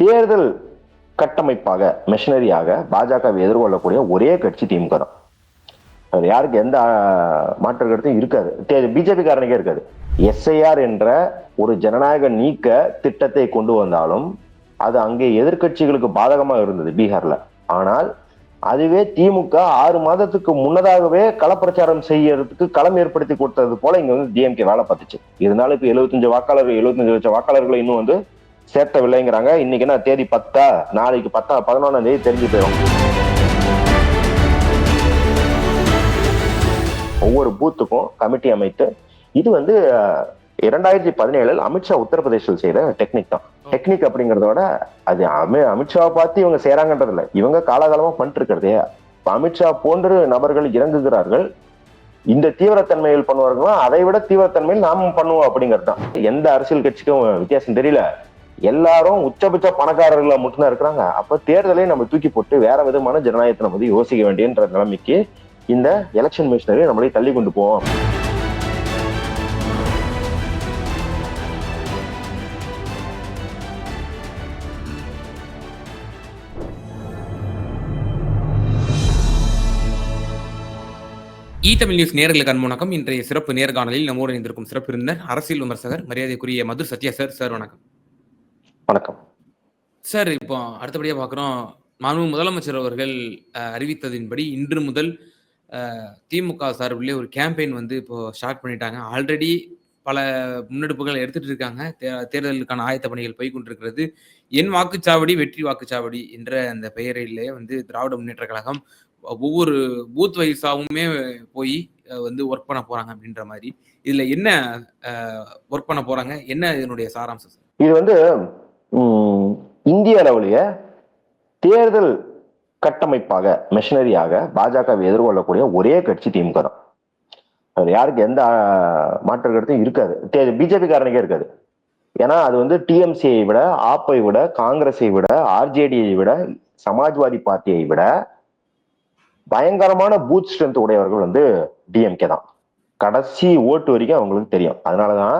தேர்தல் கட்டமைப்பாக மிஷினரியாக பாஜகவை எதிர்கொள்ளக்கூடிய ஒரே கட்சி திமுக தான். அது யாருக்கு எந்த மாற்று கருத்தும் இருக்காது. பிஜேபி காரனுக்கே இருக்காது. எஸ்ஐஆர் என்ற ஒரு ஜனநாயக நீக்க திட்டத்தை கொண்டு வந்தாலும் அது அங்கே எதிர்க்கட்சிகளுக்கு பாதகமாக இருந்தது பீகார்ல. ஆனால் அதுவே திமுக ஆறு மாதத்துக்கு முன்னதாகவே களப்பிரச்சாரம் செய்யறதுக்கு களம் ஏற்படுத்தி கொடுத்தது போல இங்க வந்து டிஎம்கே வேலை பார்த்துச்சு. இருந்தாலும் இப்ப எழுபத்தஞ்சு வாக்காளர்கள் எழுபத்தஞ்சு லட்சம் வாக்காளர்களை இன்னும் வந்து சேர்த்தவில்லைங்கிறாங்க இன்னைக்கு என்ன தேதி பத்தா? நாளைக்கு பத்தா? பதினொன்னாம் தேதி தெரிஞ்சு போயிடும் ஒவ்வொரு பூத்துக்கும் கமிட்டி அமைத்து இது வந்து இரண்டாயிரத்தி பதினேழில் அமித்ஷா உத்தரப்பிரதேசில் செய்த டெக்னிக் தான். டெக்னிக் அப்படிங்கிறத விட அது அமி அமித்ஷாவை பார்த்து இவங்க செய்யறாங்கன்றது இல்லை. இவங்க காலாகாலமா பண்ணிட்டு இருக்கிறதே அமித்ஷா போன்று நபர்கள் இறங்குகிறார்கள். இந்த தீவிரத்தன்மையில் பண்ணுவார்களோ? அதை விட தீவிரத்தன்மையில் நாமும் பண்ணுவோம் அப்படிங்கிறது தான். எந்த அரசியல் கட்சிக்கும் வித்தியாசம் தெரியல. எல்லாரும் உச்சபட்ச பணக்காரர்களை மட்டும்தான் இருக்கிறாங்க. அப்ப தேர்தலை நம்ம தூக்கி போட்டு வேற விதமான ஜனநாயகத்தை நம்ம வந்து யோசிக்க வேண்டியன்ற நிலைமைக்கு இந்த எலெக்ஷன் மிஷினரி நம்மளை தள்ளி கொண்டு போவோம் இ தமிழ் நியூஸ் நேர்களுக்கு அன்பு இன்றைய சிறப்பு நேர்காணலில் நம்மோடு இணைந்திருக்கும் சிறப்பு விருந்தினர் அரசியல் விமர்சகர் மரியாதைக்குரிய மது சத்யா சார் சார் வணக்கம். வணக்கம். சார் இப்போ அடுத்தபடியாக பார்க்குறோம். மாண்பு முதலமைச்சர் அவர்கள் அறிவித்ததின்படி இன்று முதல் திமுக சார்பிலே ஒரு கேம்பெயின் வந்து இப்போ ஸ்டார்ட் பண்ணிட்டாங்க. ஆல்ரெடி பல முன்னெடுப்புகள் எடுத்துட்டு இருக்காங்க. தேர்தலுக்கான ஆயத்த பணிகள் போய் கொண்டிருக்கிறது என் வாக்குச்சாவடி வெற்றி வாக்குச்சாவடி என்ற அந்த பெயரிலே வந்து திராவிட முன்னேற்ற கழகம் ஒவ்வொரு பூத் வைஸாவுமே போய் வந்து ஒர்க் பண்ண போறாங்க அப்படின்ற மாதிரி. இதுல என்ன ஒர்க் பண்ண போறாங்க? என்ன இதனுடைய சாராம்சம் சார்? இது வந்து இந்திய அளவிலேயே தேர்தல் கட்டமைப்பாக மெஷினரியாக பாஜகவை எதிர்கொள்ளக்கூடிய ஒரே கட்சி திமுக தான். அவர் யாருக்கு எந்த மாற்று கருத்தும் இருக்காது. பிஜேபி காரனுக்கே இருக்காது. ஏன்னா அது வந்து டிஎம்சியை விட ஆப்பை விட காங்கிரஸை விட ஆர்ஜேடியை விட சமாஜ்வாதி பார்ட்டியை விட பயங்கரமான பூத் ஸ்ட்ரென்த் உடையவர்கள் வந்து டிஎம்கே தான். கடைசி ஓட்டு வரைக்கும் அவங்களுக்கு தெரியும். அதனாலதான்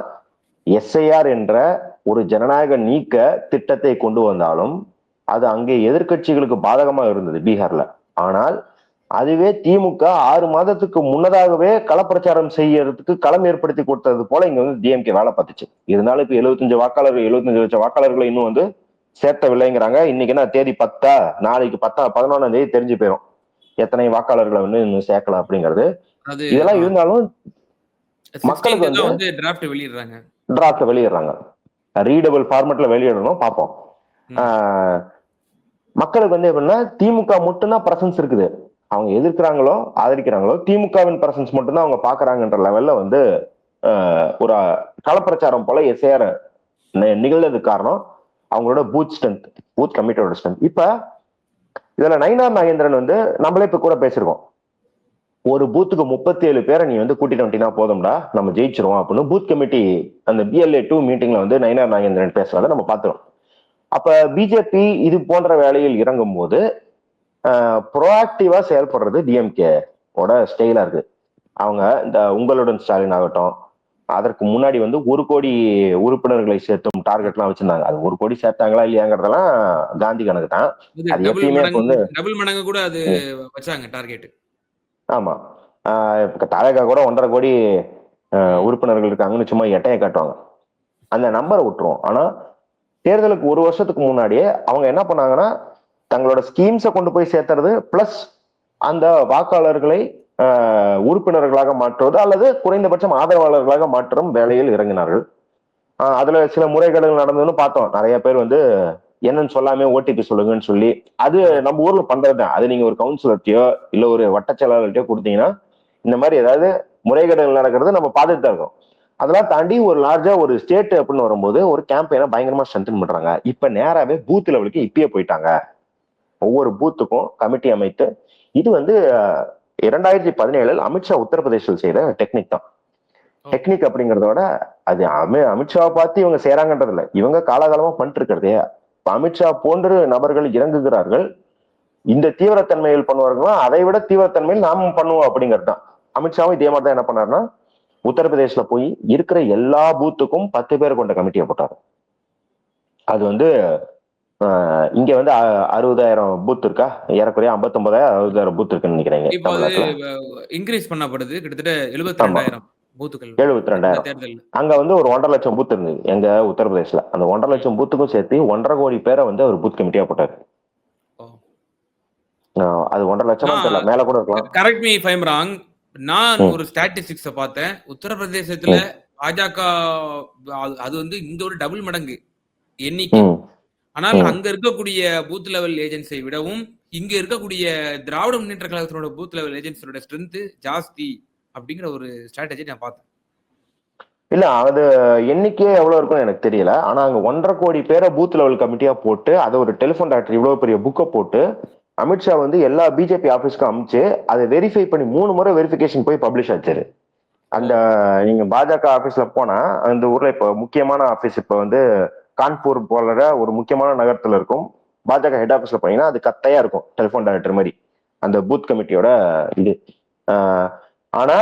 எஸ்ஐஆர் என்ற ஒரு ஜனநாயக நீக்க திட்டத்தை கொண்டு வந்தாலும் அது அங்கே எதிர்க்கட்சிகளுக்கு பாதகமா இருந்தது பீகார்ல. ஆனால் அதுவே திமுக ஆறு மாதத்துக்கு முன்னதாகவே களப்பிரச்சாரம் செய்யறதுக்கு களம் ஏற்படுத்தி கொடுத்தது போல இங்க வந்து டிஎம்கே வேலை பார்த்துச்சு. இருந்தாலும் இப்ப எழுபத்தஞ்சு வாக்காளர்கள் எழுபத்தஞ்சு லட்சம் வாக்காளர்களை இன்னும் வந்து சேர்த்தவில்லைங்கிறாங்க. இன்னைக்கு என்ன தேதி பத்தா நாளைக்கு பத்தா பதினொன்னாம் தேதி தெரிஞ்சு போயிடும் எத்தனை வாக்காளர்களை வந்து இன்னும் சேர்க்கலாம் அப்படிங்கிறது. இதெல்லாம் இருந்தாலும் 16th மக்களுக்கு வந்து- டிராஃப்ட் வெளியிடுறாங்க. டிராப்ட வெளியிடுறாங்க. ரீடபிள் ஃபார்மேட்ல வெளியிடணும் பார்ப்போம். மக்களுக்கு வந்து எப்படின்னா திமுக மட்டும்தான் பிரசன்ஸ் இருக்குது. அவங்க எதிர்க்கிறாங்களோ ஆதரிக்கிறாங்களோ திமுகவின் பிரசன்ஸ் மட்டும்தான் அவங்க பாக்குறாங்கன்ற லெவல்ல வந்து ஒரு களப்பிரச்சாரம் போல எஸ்ஏஆர் நிகழ்ந்ததுக்கு காரணம் அவங்களோட பூத் ஸ்ட்ரென்த் பூத் கமிட்டியோட ஸ்ட்ரென்த் இப்ப இதுல நயினார் நாகேந்திரன் வந்து நம்மளே இப்ப கூட பேசியிருக்கோம். ஒரு பூத்துக்கு முப்பத்தி ஏழு பேரை நீ வந்து கூட்டிட்டு வந்துட்டீங்கன்னா போதும்டா நம்ம ஜெயிச்சிருவோம் அப்படின்னு பூத் கமிட்டி அந்த பிஎல்ஏ டூ மீட்டிங்ல வந்து நயினார் நாகேந்திரன் பேசுறத நம்ம பார்த்துரும் அப்ப பிஜேபி இது போன்ற வேலையில் இறங்கும் போது ப்ரோஆக்டிவா செயல்படுறது டிஎம்கே ஓட ஸ்டைலா இருக்கு. அவங்க இந்த உங்களுடன் ஸ்டாலின் ஆகட்டும் அதற்கு முன்னாடி வந்து ஒரு கோடி உறுப்பினர்களை சேர்த்தும் டார்கெட்லாம் வச்சிருந்தாங்க. அது ஒரு கோடி சேர்த்தாங்களா இல்லையாங்கிறதெல்லாம் காந்தி கணக்கு தான். அது எப்பயுமே வந்து- டபுள் மடங்கு கூட அது வச்சாங்க டார்கெட் ஆமா. தாவேகா கூட ஒன்றரை கோடி உறுப்பினர்கள் இருக்காங்கன்னு சும்மா எட்டையை காட்டுவாங்க. அந்த நம்பரை விட்டுருவோம். ஆனா தேர்தலுக்கு ஒரு வருஷத்துக்கு முன்னாடியே அவங்க என்ன பண்ணாங்கன்னா தங்களோட ஸ்கீம்ஸை கொண்டு போய் சேர்த்துறது பிளஸ் அந்த வாக்காளர்களை உறுப்பினர்களாக மாற்றுவது அல்லது குறைந்தபட்சம் ஆதரவாளர்களாக மாற்றும் வேலையில் இறங்கினார்கள். அதுல சில முறைகேடுகள் நடந்ததுன்னு பார்த்தோம். நிறைய பேர் வந்து என்னன்னு சொல்லாம ஓடிபி சொல்லுங்கன்னு சொல்லி அது நம்ம ஊர்ல பண்றதுதான். அது நீங்க ஒரு கவுன்சிலர்ட்டையோ இல்ல ஒரு வட்ட செயலாளர்கிட்டயோ கொடுத்தீங்கன்னா இந்த மாதிரி ஏதாவது முறைகேடுகள் நடக்கிறது நம்ம பார்த்துட்டு தான் இருக்கோம். அதெல்லாம் தாண்டி ஒரு லார்ஜா ஒரு ஸ்டேட் அப்படின்னு வரும்போது ஒரு கேம்பெயினை பயங்கரமா ஸ்ட்ரென்தன் பண்றாங்க. இப்ப நேராவே பூத் லெவலுக்கு இப்பயே போயிட்டாங்க. ஒவ்வொரு பூத்துக்கும் கமிட்டி அமைத்து இது வந்து இரண்டாயிரத்தி பதினேழில் அமித்ஷா உத்தரப்பிரதேசில் செய்த டெக்னிக் தான். டெக்னிக் அப்படிங்கறத விட அது அமி அமித்ஷாவை பார்த்து இவங்க செய்யறாங்கன்றது இல்ல இவங்க காலாகாலமா பண்ணிட்டு இருக்கிறதே அமித்ஷா போன்று நபர்கள் இறங்குகிறார்கள். இந்த தீவிரத்தன்மையில் பண்ணுவார்களோ? அதை விட தீவிரத்தன்மையில் நாமும் பண்ணுவோம் அப்படிங்கிறது தான் அமித்ஷாவும் இதே மாதிரி தான் என்ன பண்ணாருன்னா உத்தரப்பிரதேஷ்ல போய் இருக்கிற எல்லா பூத்துக்கும் பத்து பேர் கொண்ட கமிட்டியை போட்டாரு. அது வந்து இங்க வந்து அறுபதாயிரம் பூத் இருக்கா? ஏறக்குறைய ஐம்பத்தொன்பதாயிரம் அறுபதாயிரம் பூத் இருக்குன்னு தமிழ்நாட்டுல. இன்க்ரீஸ் பண்ணப்படுது. கிட்டத்தட்ட எழுபத்தி ரெண்டாயிரம். எழுபத்தி ரெண்டாயிரம் அங்க வந்து ஒரு ஒன்றரை லட்சம் பூத் இருந்தது எங்க உத்தரப்பிரதேஷ்ல. அந்த ஒன்றரை லட்சம் பூத்துக்கும் சேர்த்து ஒன்றரை கோடி பேரை வந்து அவர் பூத் கமிட்டியா போட்டாரு. அது ஒன்றரை லட்சமா தெரியல. மேல கூட இருக்கலாம். கரெக்ட் மீ ஃபைம் ராங் நான். ஒரு ஸ்டாட்டிஸ்டிக்ஸ பார்த்தேன். உத்தரப்பிரதேசத்துல பாஜக அது- வந்து இந்த ஒரு டபுள் மடங்கு எண்ணிக்கை. ஆனால். அங்க இருக்கக்கூடிய பூத் லெவல் ஏஜென்சியை விடவும் இங்க இருக்கக்கூடிய திராவிட முன்னேற்ற கழகத்தினோட பூத் லெவல் ஏஜென்சியோட ஸ்ட்ரென்த் ஜாஸ்தி. அப்படிங்கிற ஒரு ஸ்ட்ராட்டஜி நான் பார்த்தேன். இல்ல அது எண்ணிக்கையே எவ்வளவு இருக்கும்னு எனக்கு தெரியல. ஆனா அங்க ஒன்றரை கோடி பேரை பூத் லெவல் கமிட்டியா போட்டு அதை ஒரு டெலிஃபோன் டாக்டர் இவ்வளவு பெரிய புக்கை போட்டு அமித்ஷா வந்து எல்லா பிஜேபி ஆபீஸ்க்கும் அமிச்சு அதை வெரிஃபை பண்ணி மூணு முறை வெரிஃபிகேஷன் போய் பப்ளிஷ் ஆச்சாரு அந்த நீங்க பாஜக ஆபீஸ்ல போனா அந்த ஊர்ல இப்ப முக்கியமான ஆபீஸ் இப்ப வந்து கான்பூர் போல ஒரு முக்கியமான நகரத்துல இருக்கும். பாஜக ஹெட் ஆபீஸ்ல போனீங்கன்னா அது கத்தையா இருக்கும் டெலிஃபோன் டைரக்டர் மாதிரி. அந்த பூத் கமிட்டியோட இது. ஆனா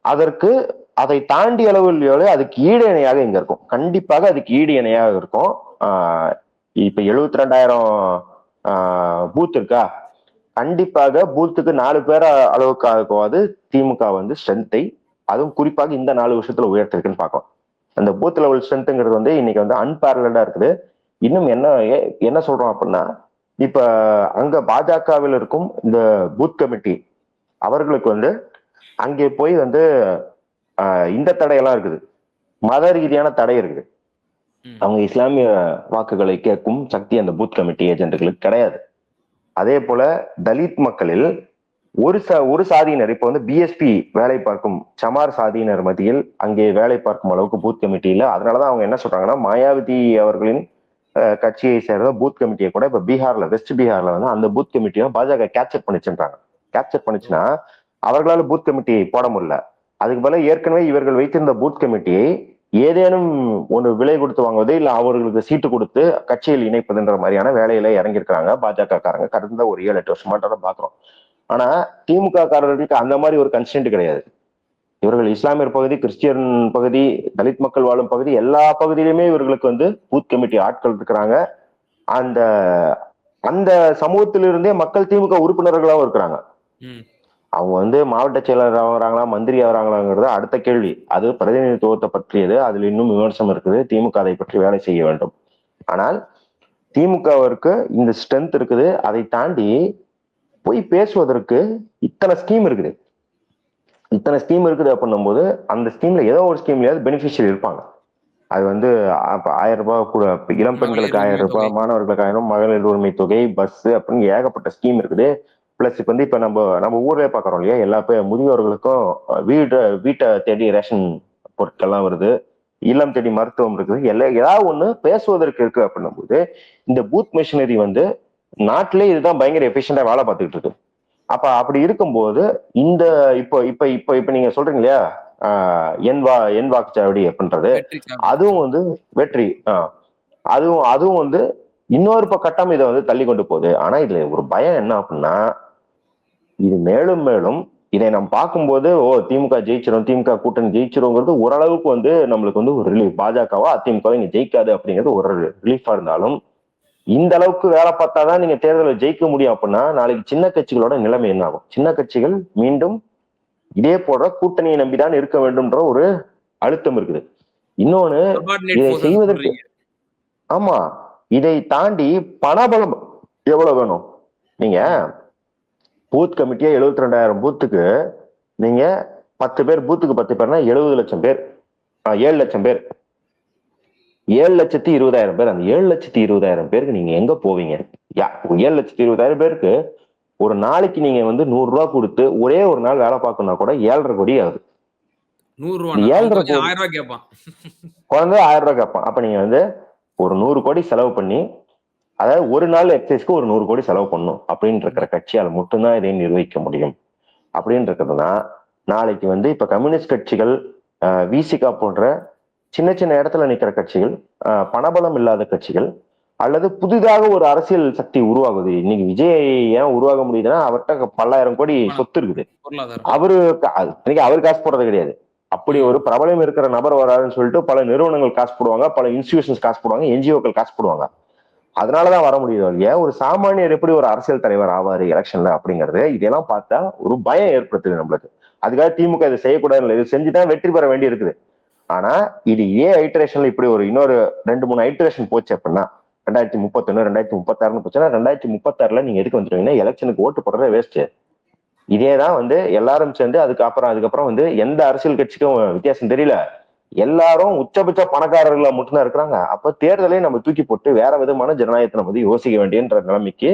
அதற்கு அதை தாண்டி அளவில் அதுக்கு ஈடு இணையாக இங்க இருக்கும். கண்டிப்பாக அதுக்கு ஈடு இணையாக இருக்கும். ஆஹ் இப்ப எழுபத்தி ரெண்டாயிரம் பூத் இருக்கா? கண்டிப்பாக பூத்துக்கு நாலு பேர் அளவுக்காகவாது திமுக வந்து ஸ்ட்ரென்த்தை அதுவும் குறிப்பாக இந்த நாலு வருஷத்துல உயர்த்திருக்குன்னு பார்க்கலாம். அந்த பூத் லெவல் ஸ்ட்ரென்த்ங்கிறது வந்து இன்னைக்கு வந்து அன்பேரலா இருக்குது. இன்னும் என்ன ஏ- என்ன சொல்றோம் அப்படின்னா இப்ப அங்க பாஜகவில் இருக்கும் இந்த பூத் கமிட்டி அவர்களுக்கு வந்து அங்கே போய் வந்து இந்த தடையெல்லாம் இருக்குது. மத ரீதியான தடை இருக்குது. அவங்க இஸ்லாமிய வாக்குகளை கேட்கும் சக்தி அந்த பூத் கமிட்டி ஏஜென்ட்டுகளுக்கு கிடையாது. அதே போல தலித் மக்களில் ஒரு ச ஒரு சாதியினர் இப்ப வந்து பிஎஸ்பி வேலை பார்க்கும் சமார் சாதியினர் மத்தியில் அங்கே வேலை பார்க்கும் அளவுக்கு பூத் கமிட்டி இல்ல. அதனாலதான் அவங்க என்ன சொல்றாங்கன்னா மாயாவதி அவர்களின் கட்சியை சேர்ந்த பூத் கமிட்டியை கூட இப்ப பீகார்ல வெஸ்ட் பீகார்ல வந்து அந்த பூத் கமிட்டியை பாஜக கேப்சர் பண்ணிச்சுன்றாங்க. கேப்சர் பண்ணிச்சுன்னா அவர்களால பூத் கமிட்டி போட முடியல. அதுக்கு பதிலாக ஏற்கனவே இவர்கள் வைத்திருந்த பூத் கமிட்டியை ஏதேனும் ஒன்று விலை கொடுத்து வாங்குவது இல்ல அவர்களுக்கு சீட்டு கொடுத்து கட்சியில் இணைப்பதுன்ற மாதிரியான வேலையில இறங்கியிருக்கிறாங்க. பாஜக காரங்க. கடந்த ஒரு ஏழு எட்டு வருஷமாட்டதை பாக்குறோம். ஆனா திமுக காரர்களுக்கு அந்த மாதிரி ஒரு கன்ஸ்டன்ட் கிடையாது. இவர்கள் இஸ்லாமியர் பகுதி கிறிஸ்டியன் பகுதி தலித் மக்கள் வாழும் பகுதி எல்லா பகுதியிலுமே இவர்களுக்கு வந்து பூத் கமிட்டி ஆட்கள் இருக்கிறாங்க. அந்த அந்த சமூகத்திலிருந்தே மக்கள் திமுக உறுப்பினர்களாகவும் இருக்கிறாங்க. அவங்க வந்து மாவட்ட செயலர் ஆகுறாங்களா மந்திரி ஆகுறாங்களாங்கிறது அடுத்த கேள்வி. அது பிரதிநிதித்துவத்தை பற்றியது அதுல இன்னும் விமர்சனம் இருக்குது. திமுக அதை பற்றி வேலை செய்ய வேண்டும். ஆனால் திமுகவிற்கு இந்த ஸ்ட்ரென்த் இருக்குது. அதை தாண்டி போய் பேசுவதற்கு இத்தனை ஸ்கீம் இருக்குது. இத்தனை ஸ்கீம் இருக்குது அப்படின்னும் போது அந்த ஸ்கீம்ல ஏதோ ஒரு ஸ்கீம்லயாவது பெனிஃபிஷியரி இருப்பாங்க. அது வந்து ஆயிரம் ரூபாய் கூட இளம் பெண்களுக்கு ஆயிரம் ரூபாய். மாணவர்களுக்கு ஆயிரம் மகளிர் உரிமை தொகை பஸ் அப்படின்னு ஏகப்பட்ட ஸ்கீம் இருக்குது. பிளஸ் இப்ப வந்து இப்ப நம்ம நம்ம ஊர்லயே பாக்குறோம் இல்லையா? எல்லா பேர் முதியோர்களுக்கும் வீடு வீட்டை தேடி ரேஷன் பொருட்கள்லாம் வருது. இல்லம் தேடி மருத்துவம் இருக்குது. எல்லா ஏதாவது ஒண்ணு பேசுவதற்கு இருக்கு அப்படின்னும் போது இந்த பூத் மிஷினரி வந்து நாட்டிலே இதுதான் பயங்கர எஃபிஷியண்டா வேலை பார்த்துக்கிட்டு இருக்கு. அப்ப அப்படி இருக்கும்போது இந்த இப்போ இப்ப இப்ப இப்ப நீங்க சொல்றீங்க இல்லையா? என் வா என் வாக்குச்சாவடி அப்படின்றது. அதுவும் வந்து வெற்றி ஆஹ் அதுவும் அதுவும் வந்து இன்னொரு ப கட்டம் இதை வந்து தள்ளி கொண்டு போகுது. ஆனா இதுல ஒரு பயம் என்ன அப்படின்னா இது மேலும் மேலும் இதை நம்ம பார்க்கும்போது ஓ திமுக ஜெயிச்சிரும் திமுக கூட்டணி ஜெயிச்சிருங்கிறது ஓரளவுக்கு வந்து நம்மளுக்கு வந்து ஒரு ரிலீஃப் பாஜகவா அதிமுகவா இங்க ஜெயிக்காது அப்படிங்கிறது ஒரு ரிலீஃபா இருந்தாலும் இந்த அளவுக்கு வேலை பார்த்தாதான் நீங்க தேர்தலில் ஜெயிக்க முடியும் அப்படின்னா நாளைக்கு சின்ன கட்சிகளோட நிலைமை என்ன ஆகும்? சின்ன கட்சிகள் மீண்டும் இதே போன்ற கூட்டணியை நம்பிதான் இருக்க வேண்டும்ன்ற ஒரு அழுத்தம் இருக்குது. இன்னொன்னு இதை செய்வதற்கு. ஆமா இதை தாண்டி பணபலம் எவ்வளவு வேணும்? நீங்க பூத் கமிட்டியா எழுபத்தி ரெண்டாயிரம் பூத்துக்கு நீங்க பத்து பேர் பூத்துக்கு பத்து பேர்னா எழுபது லட்சம் பேர். ஏழு லட்சம் பேர். ஏழு லட்சத்தி இருபதாயிரம் பேர். அந்த ஏழு லட்சத்தி இருபதாயிரம் பேருக்கு நீங்க எங்க போவீங்க? யா ஏழு லட்சத்தி இருபதாயிரம் பேருக்கு ஒரு நாளைக்கு நீங்க வந்து நூறு ரூபாய் கொடுத்து ஒரே ஒரு நாள் வேலை பார்க்கணும்னா கூட ஏழரை கோடி ஆகுது. ரூபா ஏழ்ரை. ஆயிரம் ரூபாய் கேட்பான். குழந்தை ஆயிரம் ரூபாய் கேட்பான். அப்ப நீங்க வந்து ஒரு நூறு கோடி செலவு பண்ணி அதாவது ஒரு நாள் எக்ஸசைஸ்க்கு ஒரு நூறு கோடி செலவு பண்ணும் அப்படின்னு இருக்கிற கட்சியால மட்டும்தான் இதை நிர்வகிக்க முடியும். அப்படின்னு இருக்கிறதுனா நாளைக்கு வந்து இப்ப கம்யூனிஸ்ட் கட்சிகள் விசிகா போன்ற சின்ன சின்ன இடத்துல நிக்கிற கட்சிகள் பணபலம் இல்லாத கட்சிகள் அல்லது புதிதாக ஒரு அரசியல் சக்தி உருவாகுது. இன்னைக்கு விஜய் ஏன் உருவாக முடியுதுன்னா அவர்கிட்ட பல்லாயிரம் கோடி சொத்து இருக்குது. அவரு இன்னைக்கு அவர் காசு போடுறது கிடையாது. அப்படி ஒரு பிரபலம் இருக்கிற நபர் வராருன்னு சொல்லிட்டு பல நிறுவனங்கள் காசு போடுவாங்க பல இன்ஸ்டிடியூஷன்ஸ் காசு போடுவாங்க என்ஜிஓக்கள் காசு போடுவாங்க. அதனாலதான் வர முடியுது இல்லையா? ஒரு சாமானியர் எப்படி ஒரு அரசியல் தலைவர் ஆவாரு எலெக்ஷன்ல அப்படிங்கிறது இதெல்லாம் பார்த்தா ஒரு பயம் ஏற்படுத்துது நம்மளுக்கு. அதுக்காக திமுக இதை செய்யக்கூடாது இது செஞ்சுதான் வெற்றி பெற வேண்டி இருக்குது. ஆனா இது ஏ ஐட்ரேஷன்ல இப்படி ஒரு இன்னொரு ரெண்டு மூணு ஐட்ரேஷன் போச்சு அப்படின்னா ரெண்டாயிரத்தி முப்பத்தொன்னு ரெண்டாயிரத்தி முப்பத்தாறுன்னு போச்சுன்னா ரெண்டாயிரத்தி முப்பத்தாறுல நீங்க எடுக்க வந்துருவீங்கன்னா எலெக்ஷனுக்கு ஓட்டு போடுறதே வேஸ்ட் இதே தான் வந்து எல்லாரும் சேர்ந்து அதுக்கப்புறம் அதுக்கப்புறம் வந்து எந்த அரசியல் கட்சிக்கும் வித்தியாசம் தெரியல. எல்லாரும் உச்சபட்ச பணக்காரர்களா மட்டும்தான் இருக்கிறாங்க. அப்ப தேர்தலையும் நம்ம தூக்கி போட்டு வேற விதமான ஜனநாயகத்தை நம்ம வந்து யோசிக்க வேண்டியன்ற நிலைமைக்கு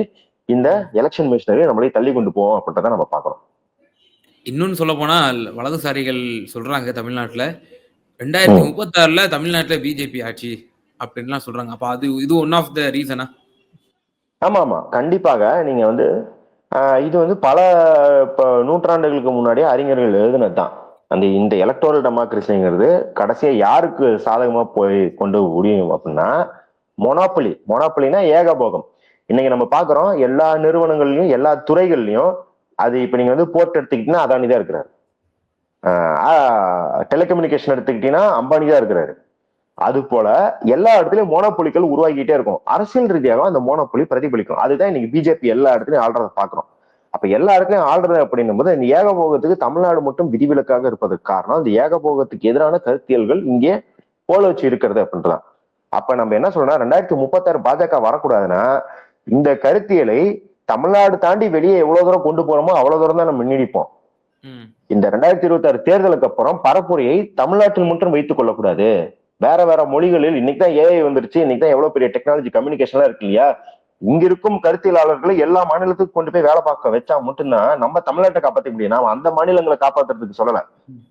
இந்த எலெக்ஷன் மிஷினரி நம்மளை தள்ளி கொண்டு போவோம் அப்படின்றத நம்ம பாக்குறோம் இன்னொன்னு சொல்ல போனால் வலதுசாரிகள் சொல்றாங்க தமிழ்நாட்டுல ரெண்டாயிரத்தி முப்பத்தாறுல தமிழ்நாட்டுல பிஜேபி ஆட்சி அப்படின்லாம் சொல்றாங்க. அப்ப அது இது ஒன் ஆஃப் த ரீசனா ஆமா ஆமா கண்டிப்பாக. நீங்க வந்து இது வந்து பல இப்ப நூற்றாண்டுகளுக்கு முன்னாடியே அறிஞர்கள் எழுதுனது தான் அந்த இந்த எலக்டோரல் டெமோக்ரஸிங்கிறது கடைசியா யாருக்கு சாதகமா போய் கொண்டு முடியும் அப்படின்னா மொனாப்பொலி மொனாப்பலினா ஏகபோகம். இன்னைக்கு நம்ம பாக்குறோம் எல்லா நிறுவனங்கள்லயும் எல்லா துறைகள்லயும் அது இப்ப நீங்க வந்து போர்ட் எடுத்துக்கிட்டீங்கன்னா அதானி தான் இருக்கிறாரு. டெலிகம்யூனிகேஷன் எடுத்துக்கிட்டீங்கன்னா அம்பானி தான் இருக்கிறாரு. அது போல எல்லா இடத்துலயும் மோனோபொலிகள் உருவாக்கிட்டே இருக்கும். அரசியல் ரீதியாக அந்த மோனோபொலி பிரதிபலிக்கும். அதுதான் இன்னைக்கு பிஜேபி எல்லா இடத்துலயும் ஆள்றத பாக்குறோம் அப்ப எல்லா இடத்துலயும் ஆள்றது அப்படின்னும் போது இந்த ஏகபோகத்துக்கு தமிழ்நாடு மட்டும் விதிவிலக்காக இருப்பதற்கு காரணம் இந்த ஏகபோகத்துக்கு எதிரான கருத்தியல்கள் இங்கே போல வச்சு இருக்கிறது அப்படின்றதான் அப்ப நம்ம என்ன சொல்றோம்னா ரெண்டாயிரத்தி முப்பத்தாறு பாஜக வரக்கூடாதுன்னா இந்த கருத்தியலை தமிழ்நாடு தாண்டி வெளியே எவ்வளவு தூரம் கொண்டு போறோமோ அவ்வளவு தூரம் தான் நம்ம நீடிப்போம் ம். இந்த ரெண்டாயிரத்தி இருபத்தி ஆறு தேர்தலுக்கு அப்புறம் பரப்புரையை தமிழ்நாட்டில் மட்டும் வைத்துக் கொள்ளக்கூடாது. வேற வேற மொழிகளில் இன்னைக்கு தான் ஏஐ வந்துருச்சு இன்னைக்கு தான் எவ்வளவு பெரிய டெக்னாலஜி கம்யூனிகேஷன்லாம் இருக்கு இல்லையா? இங்க இருக்கும் கருத்தியலாளர்களை எல்லா மாநிலத்துக்கும் கொண்டு போய் வேலை பார்க்க வச்சா மட்டும்தான் நம்ம தமிழ்நாட்டை காப்பாற்ற முடியும். நாம அந்த மாநிலங்களை காப்பாற்றுறதுக்கு சொல்லல.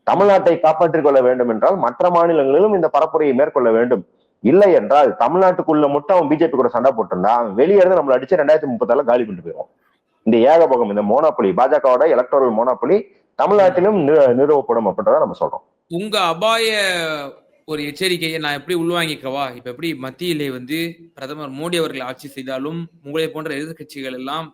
தமிழ்நாட்டை காப்பாற்றிக் கொள்ள வேண்டும் என்றால் மற்ற மாநிலங்களிலும் இந்த பரப்புரையை மேற்கொள்ள வேண்டும். இல்லை என்றால் தமிழ்நாட்டுக்குள்ள மட்டும் அவன் பிஜேபி கூட சண்டை போட்டிருந்தா அவன் வெளியே இருந்து நம்மள அடிச்சு ரெண்டாயிரத்தி முப்பத்தால காலி பண்ணிட்டு போயிடும் இந்த ஏகபோகம் இந்த மோனோபொலி பாஜகவோட எலக்ட்ரல் மோனோபொலி தமிழ்நாட்டிலும் நிறுவப்படும் அப்படின்றத நம்ம சொல்றோம். உங்க அபாய ஒரு எச்சரிக்கையை நான் எப்படி உள்வாங்கிக்கவா? இப்ப எப்படி மத்தியிலே வந்து பிரதமர் மோடி அவர்கள் ஆட்சி செய்தாலும் உங்களை போன்ற எதிர்க்கட்சிகள் எல்லாம்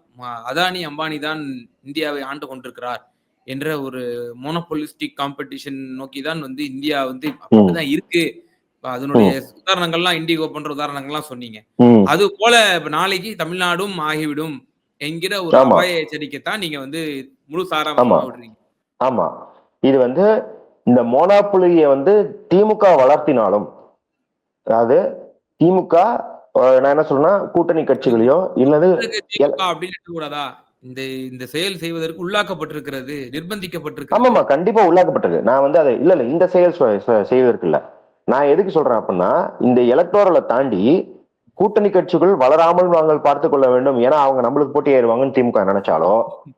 அதானி அம்பானி தான் இந்தியாவை ஆண்டு கொண்டிருக்கிறார் என்ற ஒரு மோனோபொலிஸ்டிக் காம்படிஷன் நோக்கி தான் வந்து இந்தியா வந்து அப்படிதான் இருக்கு. அதனுடைய உதாரணங்கள்லாம் இண்டிகோ போன்ற உதாரணங்கள்லாம் சொன்னீங்க. அது போல நாளைக்கு தமிழ்நாடும் ஆகிவிடும் என்கிற ஒரு. அபாய எச்சரிக்கை தான் நீங்க வந்து முழு ஆமா. விடுறீங்க. ஆமா. இது வந்து இந்த மோனாப்புலியை வந்து திமுக வளர்த்தினாலும் அதாவது திமுக நான் என்ன சொல்றேன்னா கூட்டணி கட்சிகளையோ இல்லது இந்த இந்த செயல் செய்வதற்கு உள்ளாக்கப்பட்டிருக்கிறது நிர்பந்திக்கப்பட்டிருக்கிறது. ஆமாமா கண்டிப்பா உள்ளாக்கப்பட்டிருக்கு. நான் வந்து அதை இல்ல இல்ல இந்த செயல் செய்வதற்கு இல்ல. நான் எதுக்கு சொல்றேன் அப்படின்னா இந்த எலக்டோரலை தாண்டி கூட்டணி கட்சிகள் வளராமல் நாங்கள் பார்த்து கொள்ள வேண்டும். ஏன்னா அவங்க நம்மளுக்கு போட்டி ஏறுவாங்கன்னு திமுக நினைச்சாலோ.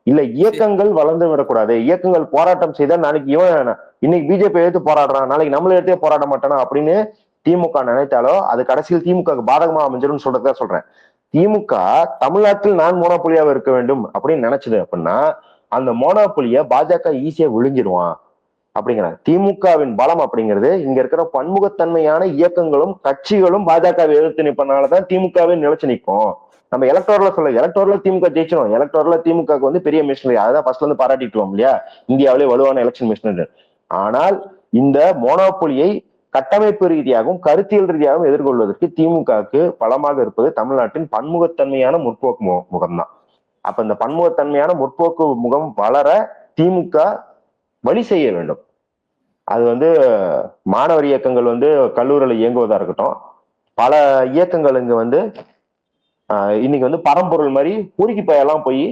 இல்ல இயக்கங்கள் வளர்ந்து விடக்கூடாது இயக்கங்கள் போராட்டம் செய்தால் நாளைக்கு இவன் இன்னைக்கு பிஜேபி எடுத்து போராடுறான். நாளைக்கு நம்மள எடுத்தே போராட மாட்டானா அப்படின்னு திமுக நினைத்தாலோ அது கடைசியில் திமுக பாதகமா அமைஞ்சிடும் சொல்றதா சொல்றேன். திமுக தமிழ்நாட்டில் நான் மோனோபொலியாக இருக்க வேண்டும் அப்படின்னு நினைச்சது அப்படின்னா அந்த மோனோபொலிய பாஜக ஈஸியா விழுஞ்சிருவான் அப்படிங்கிறாங்க. திமுகவின் பலம் அப்படிங்கிறது இங்க இருக்கிற பன்முகத்தன்மையான இயக்கங்களும் கட்சிகளும் பாஜக எதிர்த்து நிற்பனாலதான் திமுகவே நிலைச்சு நிற்கும். நம்ம எலக்டோரல சொல்ல எலக்டோரல திமுக ஜெயிச்சிடும் எலக்டோரல திமுக வந்து பெரிய மிஷினரி அதான் ஃபர்ஸ்ட்ல இருந்து பாராட்டிட்டுவோம் இல்லையா? இந்தியாவிலே வலுவான எலெக்ஷன் மிஷினரி ஆனால் இந்த மோனோபொலியை கட்டமைப்பு ரீதியாகவும் கருத்தியல் ரீதியாகவும் எதிர்கொள்வதற்கு திமுகவுக்கு பலமாக இருப்பது தமிழ்நாட்டின் பன்முகத்தன்மையான முற்போக்கு முகம் முகம்தான். அப்ப இந்த பன்முகத்தன்மையான முற்போக்கு முகம் வளர திமுக வழி செய்ய வேண்டும். அது வந்து மாணவர் இயக்கங்கள் வந்து கல்லூரியில் இயங்குவதா இருக்கட்டும். பல இயக்கங்கள் இங்க வந்து இன்னைக்கு வந்து பரம்பொருள் மாதிரி பொறுக்கி பையெல்லாம் போய்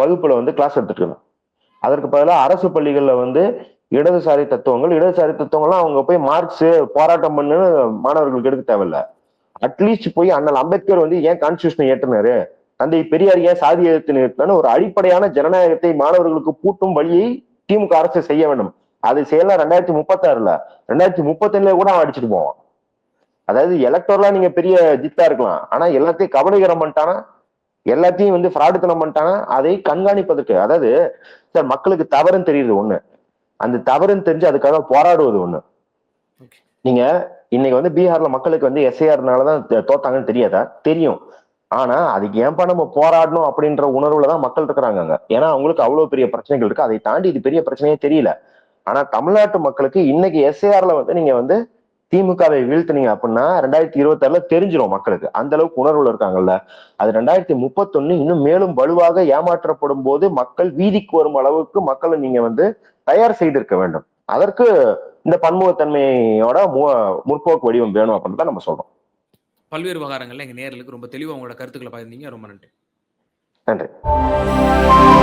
வகுப்புல வந்து கிளாஸ் எடுத்துட்டு இருக்காங்க. அதற்கு பதிலாக அரசு பள்ளிகளில் வந்து இடதுசாரி தத்துவங்கள் இடதுசாரி தத்துவங்கள்லாம் அவங்க போய் மார்க்ஸ் போராட்டம் பண்ணுன்னு மாணவர்களுக்கு எடுக்க தேவையில்ல. அட்லீஸ்ட் போய் அண்ணல் அம்பேத்கர் வந்து ஏன் கான்ஸ்டியூஷனை ஏற்றினாரு தந்தை பெரியார் ஏன் சாதி எதிர்த்து நிறுத்தினான்னு ஒரு அடிப்படையான ஜனநாயகத்தை மாணவர்களுக்கு பூட்டும் வழியை திமுக அரசு செய்ய வேண்டும். அது செய்யலாம் ரெண்டாயிரத்தி முப்பத்தாறுல. ரெண்டாயிரத்தி முப்பத்தொன்னுல கூட அவன் அடிச்சுட்டு போவான். அதாவது எலக்டோர்லாம் நீங்க பெரிய ஜித்தா இருக்கலாம். ஆனா எல்லாத்தையும் கபலீகரம் பண்ணிட்டானா? எல்லாத்தையும் வந்து ஃப்ராடுத்தனம் பண்ணிட்டானா? அதை கண்காணிப்பதற்கு. அதாவது சார் மக்களுக்கு தவறுன்னு தெரியுது ஒண்ணு. அந்த தவறுன்னு தெரிஞ்சு அதுக்காக போராடுவது ஒண்ணு. நீங்க இன்னைக்கு வந்து பீகார்ல மக்களுக்கு வந்து எஸ்ஐஆர்னாலதான் தோத்தாங்கன்னு தெரியாதா? தெரியும். ஆனா அதுக்கு ஏன்பா நம்ம போராடணும் அப்படின்ற உணர்வுல தான் மக்கள் இருக்கிறாங்க ஏன்னா அவங்களுக்கு அவ்வளவு பெரிய பிரச்சனைகள் இருக்கு. அதை தாண்டி இது பெரிய பிரச்சனையே தெரியல. ஆனா தமிழ்நாட்டு மக்களுக்கு இன்னைக்கு எஸ்ஏஆர்ல வந்து நீங்க வந்து திமுகவை வீழ்த்துனீங்க அப்படின்னா ரெண்டாயிரத்தி இருபத்தி ஆறுல தெரிஞ்சிடும் மக்களுக்கு. அந்த அளவுக்கு உணர்வுல இருக்காங்கல்ல. அது ரெண்டாயிரத்தி முப்பத்தொன்னு இன்னும் மேலும் வலுவாக ஏமாற்றப்படும் போது மக்கள் வீதிக்கு வரும் அளவுக்கு மக்களை நீங்க வந்து தயார் செய்திருக்க வேண்டும். அதற்கு இந்த பன்முகத்தன்மையோட மு- முற்போக்கு வடிவம் வேணும் அப்படின்னு தான் நம்ம சொல்றோம். பல்வேறு விவகாரங்களில் எங்கள் நேர்களுக்கு ரொம்ப தெளிவாக உங்களோட கருத்துக்களை பகிர்ந்தீங்க. ரொம்ப நன்றி. நன்றி.